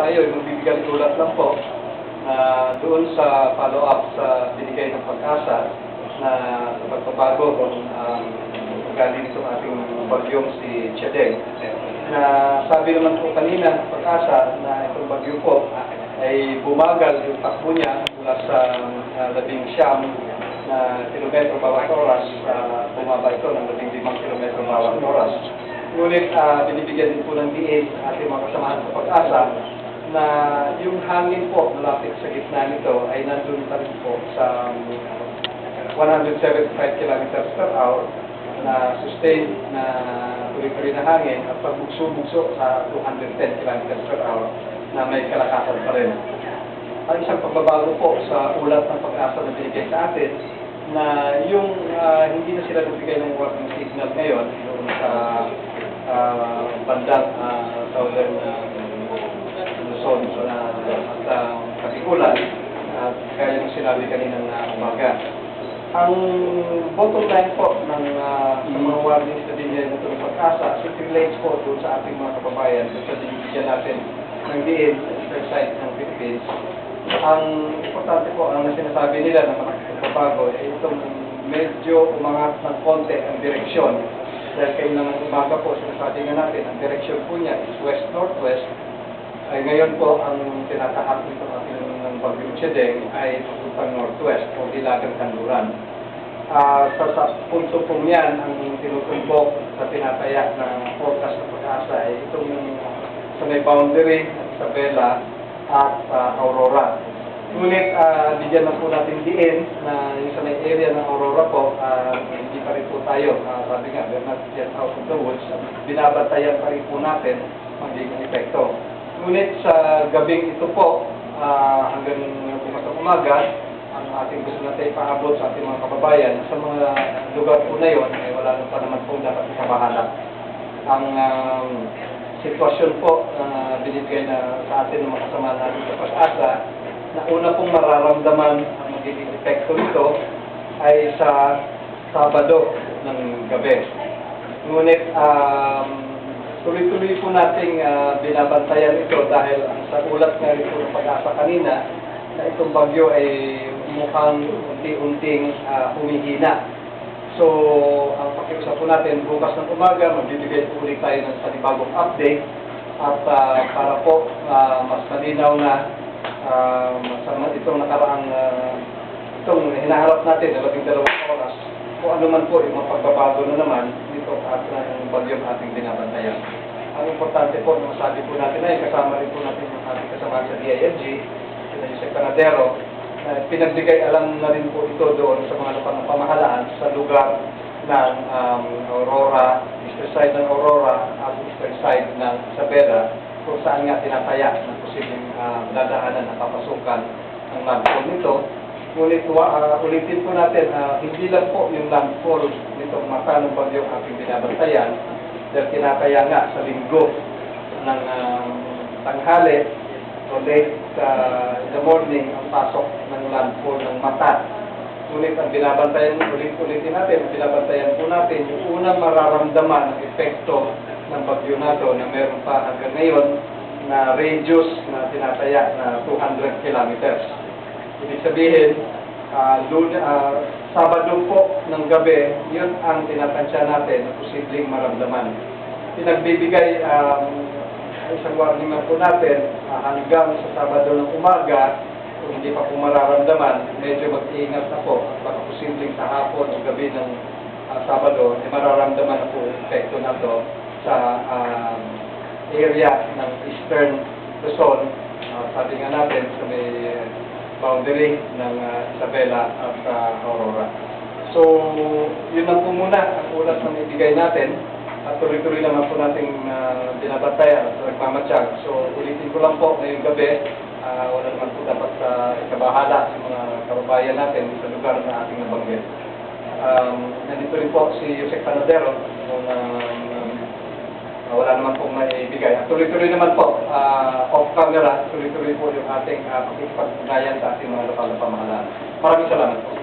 tayo, magbibigay ulat lang po na doon sa follow-up sa binigay ng pag-asa na sa pagbabago kung um, galing itong ating bagyong si Chedeng. Na sabi naman po kanina, pag-asa na itong bagyo po ay bumagal yung takbo niya mula sa uh, labing siyam na kilometro bawat oras, uh, bumaba ito ng labing limang kilometro bawat oras. Ngunit uh, binibigyan din po ng diin ang ating mga kasamahan sa pag-asa na yung hangin po malapit sa gitna nito ay nandun pa rin po sa um, 175 kilometers per hour na sustained na tuloy-tuloy na hangin at pagbugso-bugso sa 210 kilometers per hour na may kalakasan pa rin. Ang isang pagbabago po sa ulat ng pag-asa na binigay sa atin na yung ah, hindi na sila nagbigay ng warning signal ngayon sa ah, bandang uh, southern uh, Luzon so na at uh, Katikulan at kaya yung sinabi kanina na umaga. Ang bottom line po ng uh, sa mga warnings na binigay ng ng pag-asa, it relates po doon sa ating mga kababayan sa binibigyan natin ng diin sa side ng Philippines. Ang importante po, ang sinasabi nila na makakapagbago ay itong medyo umangat ng konti ang direksyon. Dahil kayo ng umaga po, sinasabi nga natin, ang direksyon po niya is west-northwest. Ay ngayon po, ang tinatahak nito ating ng Bagyong Chedeng ay papuntang northwest o Hilagang Kanluran. Ah, sa, sa punto po yan, ang tinutumbok sa tinataya ng forecast ng pag-asa ay itong sa may boundary ng Isabela at ah, Aurora. Ngunit ah, bigyan na po natin diin na yung sa may area ng Aurora po, ah, hindi pa rin po tayo, ah, sabi nga, we're not yet out of the woods, binabantayan pa rin po natin magiging epekto. Ngunit sa gabing ito po, ah, hanggang bukas umaga, ang ating gusto natin ipaabot sa ating mga kababayan, sa mga lugar po na yun, ay wala pa naman po dapat ikabahala. Ang um, sitwasyon po na binibigay na sa atin ng mga kasama natin sa pag-asa, na una pong mararamdaman ang magiging epekto nito ay sa Sabado ng gabi. Ngunit um, tuloy-tuloy po nating ah, binabantayan ito dahil sa ulat nga rin ng pag-asa kanina na itong bagyo ay mukhang unti-unting ah, humihina. So, ang pakiusap po natin, bukas ng umaga, magbibigay po ulit tayo ng panibagong update at ah, para po ah, mas malinaw na uh, sa itong nakaraang ah, itong hinaharap natin na labing dalawang oras kung ano man po yung mga pagbabago na naman dito at na yung bagyong ating binabantayan. Ang importante po, nung sabi po natin ay kasama rin po natin yung ating kasama sa DILG, sila Jose Panadero, na pinagbigay alam na rin po ito doon sa mga pamahalaan sa lugar ng um, Aurora, eastern side ng Aurora at eastern side ng Isabela kung saan nga tinataya ng posibleng uh, dadaanan at papasukan ng landfall nito. Ngunit uh, ulitin po natin, uh, hindi lang po yung landfall nitong mata ng bagyong ating binabantayan dahil tinataya nga sa linggo ng um, tanghali o late uh, in the morning ang pasok ng landfall ng mata. Ngunit ang binabantayan, ulit-ulitin natin, binabantayan po natin, yung unang mararamdaman ang epekto ng bagyo na to na meron pa hanggang ngayon na radius na tinataya na 200 kilometers. Ibig sabihin, ah, lun, ah, Sabado po ng gabi, yun ang tinatansya natin na posibleng maramdaman. Pinagbibigay um, isang warning po natin ah, hanggang sa Sabado ng umaga, kung hindi pa po mararamdaman, medyo mag-iingat na po baka posibleng sa hapon o gabi ng ah, Sabado, ay mararamdaman na po epekto na to sa um, area ng Eastern Luzon, Ah, sabi nga natin sa may boundary ng ah, Isabela at ah, Aurora. So, yun lang po muna ang ulat na ibigay natin at tuloy-tuloy naman po nating uh, binabantayan at nagmamatsyag. So, ulitin ko lang po ngayong gabi, ah, wala naman po dapat sa ikabahala sa mga kababayan natin sa lugar na ating nabanggit. Um, nandito rin po si Jose Panadero, yung um, pong maibigay. At tuloy-tuloy naman po, ah, off-camera, tuloy-tuloy po yung ating uh, pakikipag sa ating mga lokal na pamahalaan. Maraming salamat po.